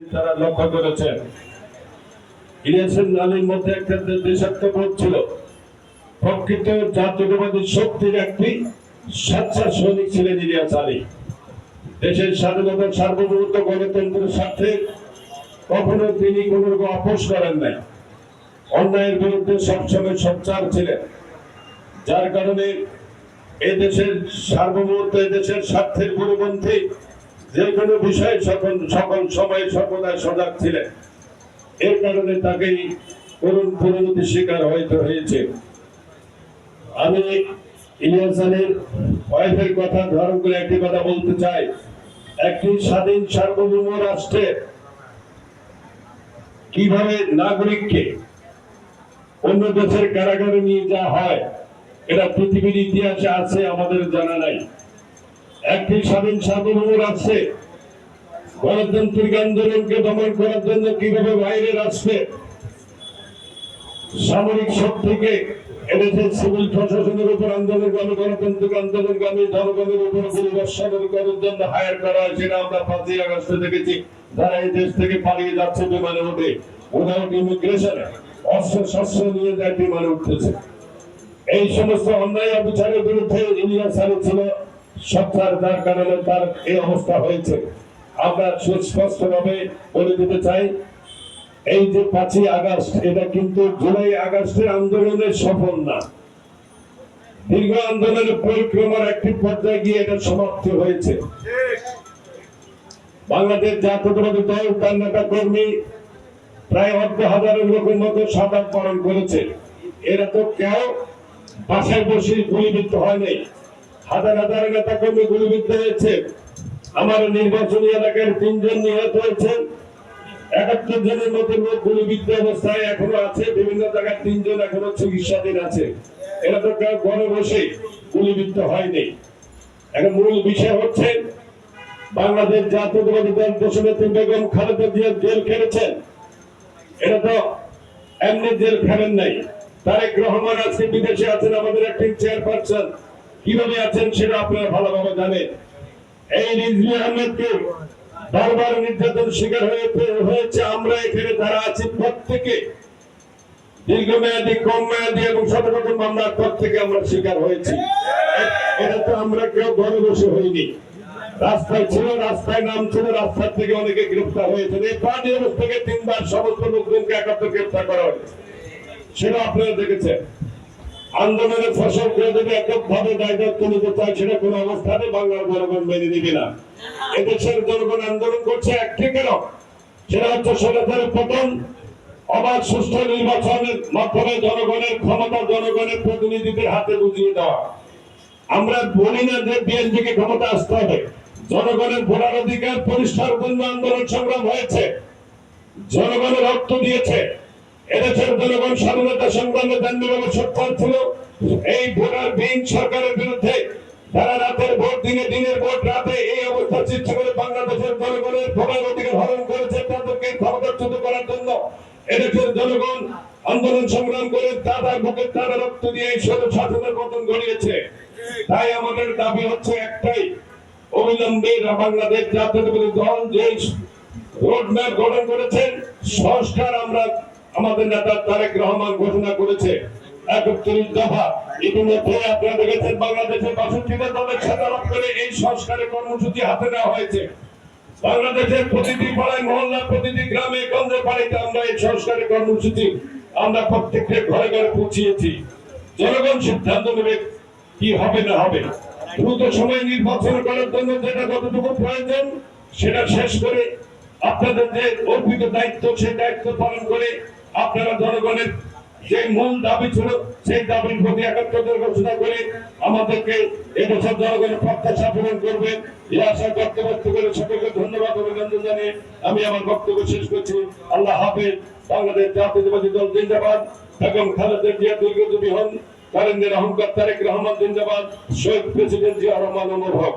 তারা লক্ষ্য করেছেন। ইলিয়াসের নালীর মধ্যে একটা দেশাত্মবোধ ছিল। প্রকৃত জাতীয়তাবাদী শক্তির একটি স্বেচ্ছা সৈনিক ছিলেন ইলিয়াস আলী। দেশের স্বাধীনতা সার্বভৌমত্ব গণতন্ত্রের স্বার্থে কখনো তিনি কোন রকম আপোষ করেন নাই। অন্যায়ের বিরুদ্ধে সবসময় সোচ্চার ছিলেন। যার কারণে এদেশের সার্বভৌমত্ব এদেশের স্বার্থের পরিপন্থী যে কোনো বিষয়ে সকল সকল সময় সর্বদা সজাগ ছিলেন। এর কারণে তাকেই করুণ পরিণতি শিকার হইতে হয়েছে। আমি ইলিয়াস আলীর ওয়াইফের কথা ধারণ করে একটি কথা বলতে চাই। একটি স্বাধীন সার্বভৌম রাষ্ট্রে কীভাবে নাগরিককে অন্য দেশের কারাগারে নিয়ে যাওয়া হয়, এটা পৃথিবীর ইতিহাসে আছে, আমাদের জানা নাই। একটি স্বাধীন সার্বভৌম রাষ্ট্রে গণতান্ত্রিক আন্দোলনকে দমন করার জন্য কীভাবে বাইরের রাষ্ট্রে সামরিক শক্তিকে এদেশের সিভিল প্রশাসনের উপর গণতান্ত্রিক জনগণের উপর করার জন্য হায়ার করা আমরা পাঁচই আগস্টে দেখেছি। যারা এই দেশ থেকে পালিয়ে যাচ্ছে, বিমানে উঠে ইমিগ্রেশনে অস্ত্র শস্ত্র নিয়ে যায়, বিমানে উঠতেছে। এই সমস্ত অন্যায় অবিচারের বিরুদ্ধে ইলিয়াস ছিল। সত্তার যার কারণে তার এই অবস্থা হয়েছে। আমরা সুস্পষ্ট ভাবে বলে দিতে চাই, এই যে পাঁচই আগস্ট, এটা কিন্তু জুলাই আগস্টের আন্দোলনের সফল না। দীর্ঘ আন্দোলনের পরিক্রমার একটি পর্যায়ে গিয়ে এটা সমাপ্তি হয়েছে। বাংলাদেশ জাতীয়তাবাদী দল, তার নেতা কর্মী প্রায় অর্ধ হাজারের লোকের মতো সাদা পালন করেছে। এরা তো কেউ বাসায় বসে গুলিবিদ্ধ হয় নাই। হাজার হাজার নেতা কর্মী গুলিবিদ্ধ হয়েছে। আমার নির্বাচনী এলাকার তিনজন নিহত হয়েছেন একাত্তর জনের মতো লোক গুলিবিদ্ধ অবস্থায় এখনও আছে। বিভিন্ন জায়গায় তিনজন এখনও চিকিৎসাধীন আছে। এরা তো কেউ ঘরে বসে গুলিবিদ্ধ হয়নি। এখন মূল বিষয় হচ্ছে, বাংলাদেশ জাতীয়তাবাদী দল দেশনেত্রী বেগম খালেদা জিয়া জেল খেলেছেন। এটা তো এমনি জেল খেলেন নাই। তারেক রহমান আজকে বিদেশে আছেন, আমাদের একটি চেয়ারপারসন। কীভাবে আছেন সেটা আপনারা ভালোভাবে জানেন। এই রিজভি আহমেদকে বারবার নির্যাতন শিকার হয়েছে আমরা এখানে যারা আছি প্রত্যেকে দীর্ঘমেয়াদী কম মেয়াদী এবং ঘরে বসে হইনি। রাস্তায় ছিল, রাস্তায় নাম ছিল রাস্তার থেকে অনেকে হয়েছে। তিনবার সমস্ত করা সেটা আপনারা দেখেছেন। আন্দোলনের ফসল করে যদি এককভাবে দায়িত্ব নিতে চায় সেটা কোনো অবস্থাতে বাংলার জনগণ মেনে নিবে না। এদেশের জনগণ আন্দোলন করছে একটি কেন সেটা হচ্ছে সরকারের পতন। অবাধ সুষ্ঠু নির্বাচনের মাধ্যমে জনগণের ক্ষমতা, জনগণের প্রতিনিধিদের হাতে বুঝিয়ে দেওয়া। আমরা বলি না যে বিএনপিকে ক্ষমতা আসতে হবে। জনগণের ভোটার অধিকার পরিষ্কার আন্দোলন সংগ্রাম হয়েছে। জনগণের রক্ত দিয়েছে। এদেশের জনগণ স্বাধীনতা সংগ্রামে দান্ডিভাবে সত্তর ছিল। এই ভোটার বিহীন সরকারের বিরুদ্ধে তারা রাতের ভোট, দিনে দিনের ভোট, রাতে এই অবস্থা সৃষ্টি করে বাংলাদেশের জনগণের ভোটার হরণ করেছে তাদেরকে ক্ষমতাচ্যুত করার জন্য। এদেশের জনগণ আন্দোলন সংগ্রাম করে তারা বুকের তারা রক্ত দিয়ে এই ষোলো শাসনের পতন ঘটিয়েছে। তাই আমাদের দাবি হচ্ছে একটাই, অবিলম্বে বাংলাদেশ জাতীয়তাবাদী দল যে রোডম্যাপ গঠন করেছেন সংস্কার আমরা আমাদের নেতা তারেক রহমান ঘোষণা করেছে, একত্রিশ দফা ইতিমধ্যে আপনারা দেখেছেন দলের করে এই সংস্কারের কর্মসূচি হাতে নেওয়া হয়েছে। বাংলাদেশের প্রতিটি পাড়ায় মহল্লা প্রতিটি গ্রামে গঞ্জে আমরা এই সংস্কারের কর্মসূচি আমরা ঘরে ঘরে পৌঁছিয়েছি। জনগণ সিদ্ধান্ত নেবে কি হবে না হবে। দ্রুত সময় নির্বাচন করার জন্য যেটা যতটুকু প্রয়োজন, সেটা শেষ করে আপনাদের যে অর্পিত দায়িত্ব, সেই দায়িত্ব পালন করে আপনারা জনগণের যে মূল দাবি ছিল, সেই দাবির প্রতি একাত্মতার ঘোষণা করে আমাদেরকে এবছর জনগণের প্রত্যাশা পূরণ করবেন। এই আশা ব্যক্ত ব্যক্ত করে সকলকে ধন্যবাদ অভিনন্দন জানিয়ে আমি আমার বক্তব্য শেষ করছি। আল্লাহ হাফেজ, বাংলাদেশ জাতীয়তাবাদী দল জিন্দাবাদ, বেগম খালেদা জিয়া দীর্ঘজীবী হন কারেন্দ্রের অহংকার তারেক রহমান জিন্দাবাদ, শহীদ প্রেসিডেন্ট জিয়া রহমান হক